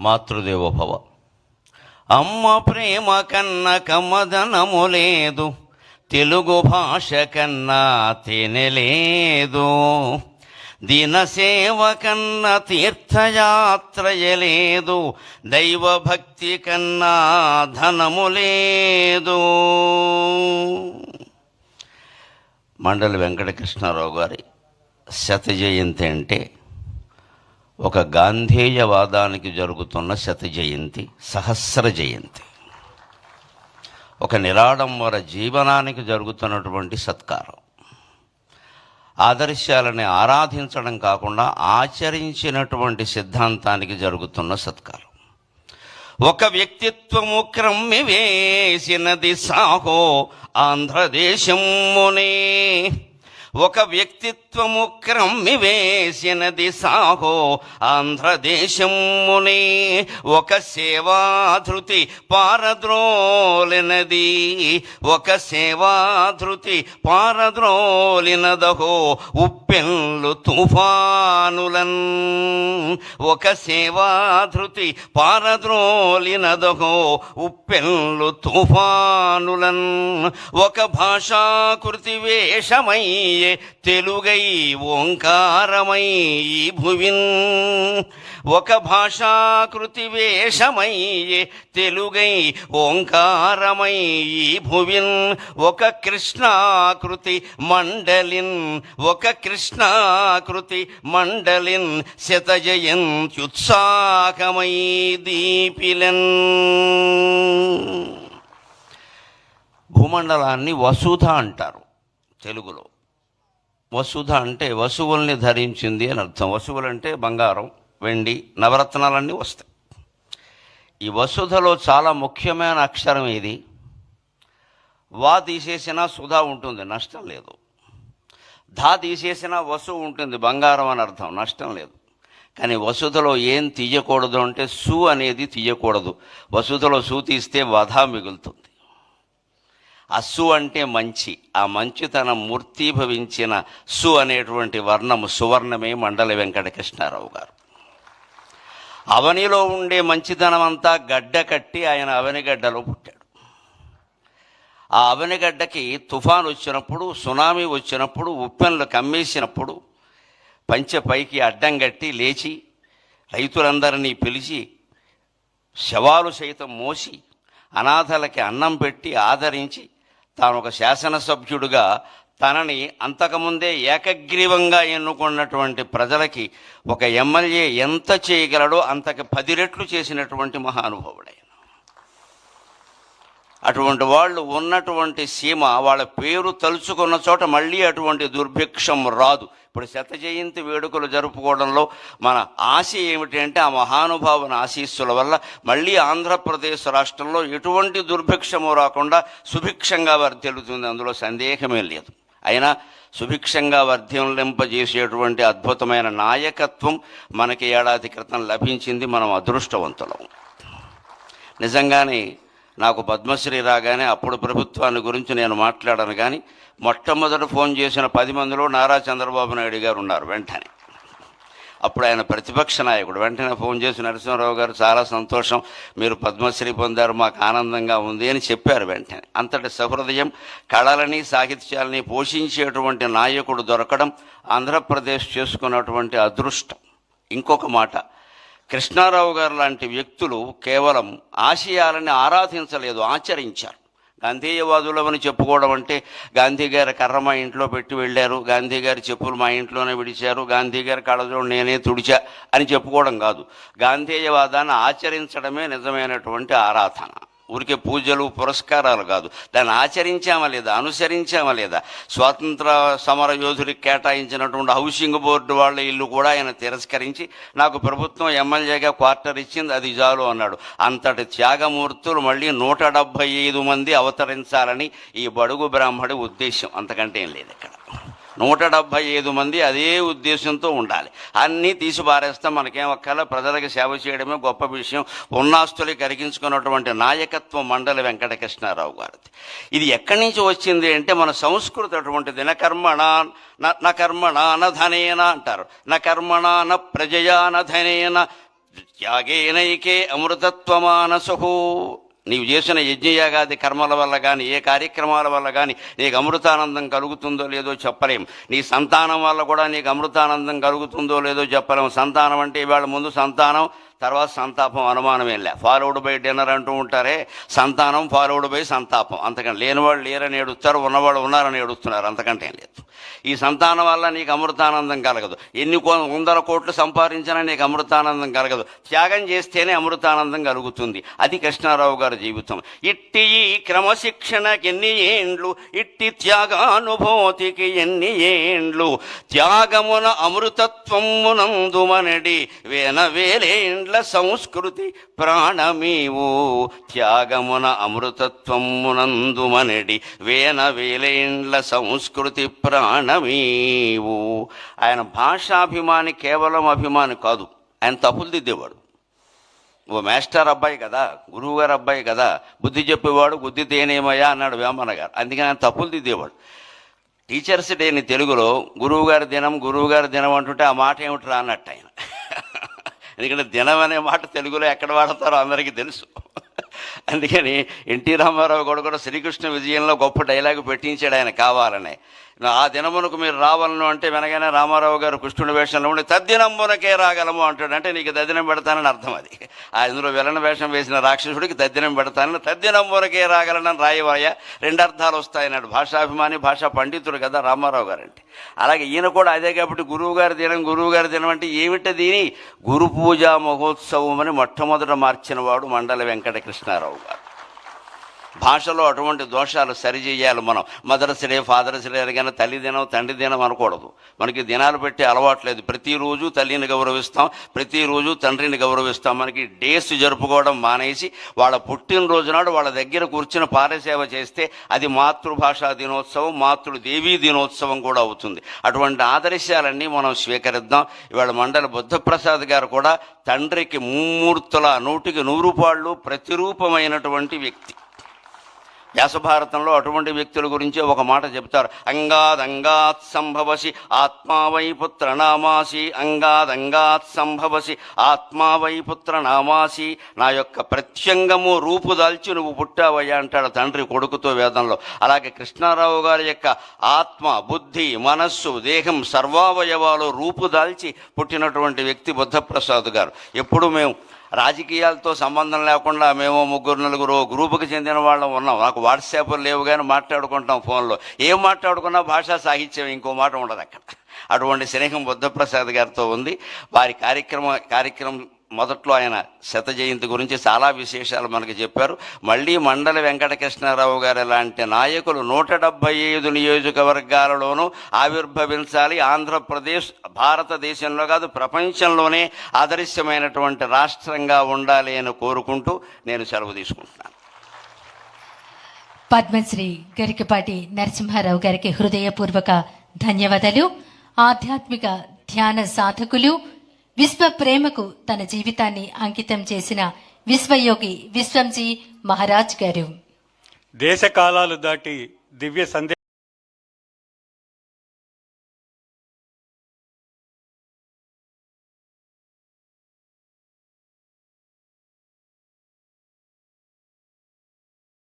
మాతృదేవోభవ. అమ్మ ప్రేమ కన్న కమ్మదనము లేదు తెలుగు భాష కన్నా తినలేదు దినసేవ కన్న తీర్థయాత్రయలేదు దైవభక్తి కన్నా ధనము లేదు. మండలి వెంకటకృష్ణారావు గారి శత జయంతి అంటే ఒక గాంధేయవాదానికి జరుగుతున్న శత జయంతి సహస్ర జయంతి. ఒక నిరాడంబర జీవనానికి జరుగుతున్నటువంటి సత్కారం. ఆదర్శాలని ఆరాధించడం కాకుండా ఆచరించినటువంటి సిద్ధాంతానికి జరుగుతున్న సత్కారం. ఒక వ్యక్తిత్వము క్రమ్మి వేసినది సాహో ఆంధ్రదేశమునే ఒక వ్యక్తిత్వము క్రమ్మి వేసినది సాహో ఆంధ్రదేశమునే. ఒక సేవాధృతి పారద్రోలినది. ఒక సేవాధృతి పారద్రోలినదహో ఉప్పెన్లు తుఫానులన్. ఒక సేవాధృతి పారద్రోలినదహో ఉప్పెన్లు తుఫానులన్. ఒక భాషాకృతి వేషమై తెలుగై ఓంకారమై ఈ భువిన్. ఒక భాషాకృతి వేషమయ్యే తెలుగై ఓంకారమై ఈ భువిన్. ఒక కృష్ణాకృతి మండలిన్. ఒక కృష్ణాకృతి మండలిన్ శతజయంత్యుత్సాహమై దీపిలన్. భూమండలాన్ని వసుధ అంటారు తెలుగులో. వసుధ అంటే వసువుల్ని ధరించింది అని అర్థం. వసువులు అంటే బంగారం వెండి నవరత్నాలన్నీ వస్తాయి. ఈ వసుధలో చాలా ముఖ్యమైన అక్షరం ఇది వా తీసేసినా సుధా ఉంటుంది నష్టం లేదు. ధా తీసేసినా వసువు ఉంటుంది బంగారం అని అర్థం నష్టం లేదు. కానీ వసుధలో ఏం తీయకూడదు అంటే సు అనేది తీయకూడదు. వసుధలో సు తీస్తే వధ మిగులుతుంది. అసు అంటే మంచి. ఆ మంచితనం మూర్తీభవించిన సు అనేటువంటి వర్ణము సువర్ణమే మండల వెంకటకృష్ణారావు గారు. అవనిలో ఉండే మంచితనం అంతా గడ్డ కట్టి ఆయన అవనిగడ్డలో పుట్టాడు. ఆ అవనిగడ్డకి తుఫాన్ వచ్చినప్పుడు సునామీ వచ్చినప్పుడు ఉప్పెన్లు కమ్మేసినప్పుడు పంచె పైకి అడ్డం కట్టి లేచి రైతులందరినీ పిలిచి శవాలు సైతం మోసి అనాథలకి అన్నం పెట్టి ఆదరించి తాను ఒక శాసనసభ్యుడుగా తనని అంతకుముందే ఏకగ్రీవంగా ఎన్నుకున్నటువంటి ప్రజలకి ఒక ఎమ్మెల్యే ఎంత చేయగలడో అంతకి పది రెట్లు చేసినటువంటి మహానుభావుడైన. అటువంటి వాళ్ళు ఉన్నటువంటి సీమ వాళ్ళ పేరు తలుచుకున్న చోట మళ్ళీ అటువంటి దుర్భిక్షం రాదు. ఇప్పుడు శత జయంతి వేడుకలు జరుపుకోవడంలో మన ఆశ ఏమిటి అంటే ఆ మహానుభావుని ఆశీస్సుల వల్ల మళ్ళీ ఆంధ్రప్రదేశ్ రాష్ట్రంలో ఎటువంటి దుర్భిక్షము రాకుండా సుభిక్షంగా వర్ధిల్లుతుంది. అందులో సందేహమే లేదు. అయినా సుభిక్షంగా వర్ధిల్లింపజేసేటువంటి అద్భుతమైన నాయకత్వం మనకి ఏడాది క్రితం లభించింది. మనం అదృష్టవంతులం. నిజంగానే నాకు పద్మశ్రీ రాగానే అప్పుడు ప్రభుత్వాన్ని గురించి నేను మాట్లాడాను కానీ మొట్టమొదట ఫోన్ చేసిన పది మందిలో నారా చంద్రబాబు నాయుడు గారు ఉన్నారు వెంటనే. అప్పుడు ఆయన ప్రతిపక్ష నాయకుడు. వెంటనే ఫోన్ చేసి నరసింహరావు గారు చాలా సంతోషం. మీరు పద్మశ్రీ పొందారు మాకు ఆనందంగా ఉంది అని చెప్పారు వెంటనే. అంతటి సహృదయం కళలని సాహిత్యాలని పోషించేటువంటి నాయకుడు దొరకడం ఆంధ్రప్రదేశ్ చేసుకున్నటువంటి అదృష్టం. ఇంకొక మాట కృష్ణారావు గారు లాంటి వ్యక్తులు కేవలం ఆశయాలని ఆరాధించలేదు ఆచరించారు. గాంధీయవాదులమని చెప్పుకోవడం అంటే గాంధీ గారి కర్ర మా ఇంట్లో పెట్టి వెళ్ళారు గాంధీ గారి చెప్పులు మా ఇంట్లోనే విడిచారు గాంధీ గారి కళ్ళజోడు నేనే తుడిచా అని చెప్పుకోవడం కాదు. గాంధేయవాదాన్ని ఆచరించడమే నిజమైనటువంటి ఆరాధన. ఊరికే పూజలు పురస్కారాలు కాదు. దాన్ని ఆచరించామా లేదా అనుసరించామా లేదా? స్వాతంత్ర సమర యోధుడికి కేటాయించినటువంటి హౌసింగ్ బోర్డు వాళ్ళ ఇల్లు కూడా ఆయన తిరస్కరించి నాకు ప్రభుత్వం ఎమ్మెల్యేగా క్వార్టర్ ఇచ్చింది అది చాలు అన్నాడు. అంతటి త్యాగమూర్తులు మళ్ళీ నూట డెబ్భై ఐదు మంది అవతరించాలని ఈ బడుగు బ్రాహ్మడి ఉద్దేశం. అంతకంటే ఏం లేదు ఇక్కడ. నూట డెబ్భై ఐదు మంది అదే ఉద్దేశంతో ఉండాలి. అన్నీ తీసి పారేస్తాం మనకేం ఒక్కల ప్రజలకు సేవ చేయడమే గొప్ప విషయం. ఉన్నాస్తులు కరిగించుకున్నటువంటి నాయకత్వ మండలి వెంకటకృష్ణారావు గారిది. ఇది ఎక్కడి నుంచి వచ్చింది అంటే మన సంస్కృతి అటువంటిది. న కర్మణ న- న కర్మణ న ధనేన అంటారు. న కర్మణ న ప్రజయా న ధనేన. త్యాగేనైకే అమృతత్వమానసు. నీవు చేసిన యజ్ఞయాగాది కర్మల వల్ల కానీ ఏ కార్యక్రమాల వల్ల కానీ నీకు అమృతానందం కలుగుతుందో లేదో చెప్పలేం. నీ సంతానం వల్ల కూడా నీకు అమృతానందం కలుగుతుందో లేదో చెప్పలేం. సంతానం అంటే ఇవాళ ముందు సంతానం తర్వాత సంతాపం అనుమానం ఏం లే. ఫాలోడ్ బై డిన్నర్ అంటూ ఉంటారే సంతానం ఫాలోడ్ బై సంతాపం. అంతకంటే లేనివాళ్ళు లేరని ఏడుస్తారు ఉన్నవాళ్ళు ఉన్నారని ఏడుస్తున్నారు. అంతకంటే ఏం లేదు. ఈ సంతానం వల్ల నీకు అమృతానందం కలగదు. ఎన్ని కో- వందల కోట్లు సంపాదించినా నీకు అమృతానందం కలగదు. త్యాగం చేస్తేనే అమృతానందం కలుగుతుంది. అది కృష్ణారావు గారి జీవితం. ఇట్టి ఈ క్రమశిక్షణకి ఎన్ని ఏండ్లు? ఇట్టి త్యాగానుభూతికి ఎన్ని ఏండ్లు? త్యాగమున అమృతత్వమునందుమనడి వేన వేలేండ్లు? సంస్కృతి ప్రాణమీవు? త్యాగమున అమృతత్వమునందుమనడి వేన వేలేండ్ల సంస్కృతి ప్రాణమీవు? ఆయన భాషాభిమాని కేవలం అభిమాని కాదు ఆయన తప్పులు దిద్దేవాడు. ఓ మాస్టర్ అబ్బాయి కదా గురువు గారు అబ్బాయి కదా బుద్ధి చెప్పేవాడు బుద్ధి తేనేమయ్యా అన్నాడు వేమన్న గారు. అందుకని ఆయన తప్పులు దిద్దేవాడు. టీచర్స్ డేని తెలుగులో గురువుగారి దినం గురువుగారి దినం అంటుంటే ఆ మాట ఏమిట్రా అన్నట్టు ఆయన. ఎందుకంటే దినం అనే మాట తెలుగులో ఎక్కడ వాడతారో అందరికీ తెలుసు. అందుకని ఎన్టీ రామారావు కూడా కూడా శ్రీకృష్ణ విజయంలో గొప్ప డైలాగ్ పెట్టించాడు ఆయన కావాలని. ఆ దినమునకు మీరు రావాలను అంటే వెనగానే రామారావు గారు కృష్ణుడి వేషంలో ఉండి తద్దినమునకే రాగలము అంటాడు. అంటే నీకు తద్దినం పెడతానని అర్థం అది. ఆ ఇందులో విలన వేషం వేసిన రాక్షసుడికి తద్దినం పెడతానని తద్దినమునకే రాగలనని రాయవాయ రెండు అర్థాలు వస్తాయన్నాడు భాషాభిమాని భాషా పండితుడు కదా రామారావు గారు అంటే. అలాగే ఈయన కూడా అదే కాబట్టి గురువు గారి దినం గురువు గారి దినం అంటే ఏమిటి దీని? గురు పూజా మహోత్సవం అని మొట్టమొదట మార్చిన వాడు మండల వెంకట కృష్ణారావు గారు. భాషలో అటువంటి దోషాలు సరిచేయాలి మనం. మదర్స్ డే ఫాదర్స్ డే కానీ తల్లి దినం తండ్రి దినం అనకూడదు. మనకి దినాలు పెట్టి అలవాట్లేదు ప్రతిరోజు తల్లిని గౌరవిస్తాం ప్రతిరోజు తండ్రిని గౌరవిస్తాం. మనకి డేస్ జరుపుకోవడం మానేసి వాళ్ళ పుట్టినరోజు నాడు వాళ్ళ దగ్గర కూర్చుని పారసేవ చేస్తే అది మాతృభాషా దినోత్సవం మాతృ దేవీ దినోత్సవం కూడా అవుతుంది. అటువంటి ఆదర్శాలన్నీ మనం స్వీకరిద్దాం. ఇవాళ మండలి బుద్ధప్రసాద్ గారు కూడా తండ్రికి ముమ్మూర్తుల నూటికి నూరు పాళ్ళు ప్రతిరూపమైనటువంటి వ్యక్తి. వ్యాసభారతంలో అటువంటి వ్యక్తుల గురించి ఒక మాట చెప్తారు అంగాదంగాత్ సంభవసి ఆత్మావై పుత్ర నామాసి అంగాదంగాత్ సంభవసి ఆత్మావై పుత్ర నామాసి నా యొక్క ప్రత్యంగము రూపు దాల్చి నువ్వు పుట్టావయ్యా అంటాడు తండ్రి కొడుకుతో వేదంలో. అలాగే కృష్ణారావు గారి యొక్క ఆత్మ బుద్ధి మనస్సు దేహం సర్వావయవాలు రూపు దాల్చి పుట్టినటువంటి వ్యక్తి బుద్ధప్రసాద్ గారు. ఎప్పుడు మేము రాజకీయాలతో సంబంధం లేకుండా మేము ముగ్గురు నలుగురు గ్రూపుకి చెందిన వాళ్ళం ఉన్నాం. నాకు వాట్సాప్ లేవు కానీ మాట్లాడుకుంటాం ఫోన్లో. ఏం మాట్లాడుకున్నా భాషా సాహిత్యం ఇంకో మాట ఉండదు అక్కడ అటువంటి స్నేహం బుద్ధప్రసాద్ గారితో ఉంది. వారి కార్యక్రమ కార్యక్రమం మొదట్లో ఆయన శత జయంతి గురించి చాలా విశేషాలు మనకు చెప్పారు. మళ్ళీ మండల వెంకటకృష్ణారావు గారు లాంటి నాయకులు నూట డెబ్బై ఐదు నియోజకవర్గాలలోనూ ఆవిర్భవించాలి. ఆంధ్రప్రదేశ్ భారతదేశంలో కాదు ప్రపంచంలోనే ఆదర్శమైనటువంటి రాష్ట్రంగా ఉండాలి అని కోరుకుంటూ నేను సెలవు తీసుకుంటున్నాను. పద్మశ్రీ గరికపాటి నరసింహారావు గారికి హృదయపూర్వక ధన్యవాదాలు. ఆధ్యాత్మిక ధ్యాన సాధకులు విశ్వ ప్రేమకు తన జీవితాన్ని అంకితం చేసిన విశ్వయోగి విశ్వంజీ మహారాజ్ గారు. దేశ కాలాలు దాటి దివ్య సందేశ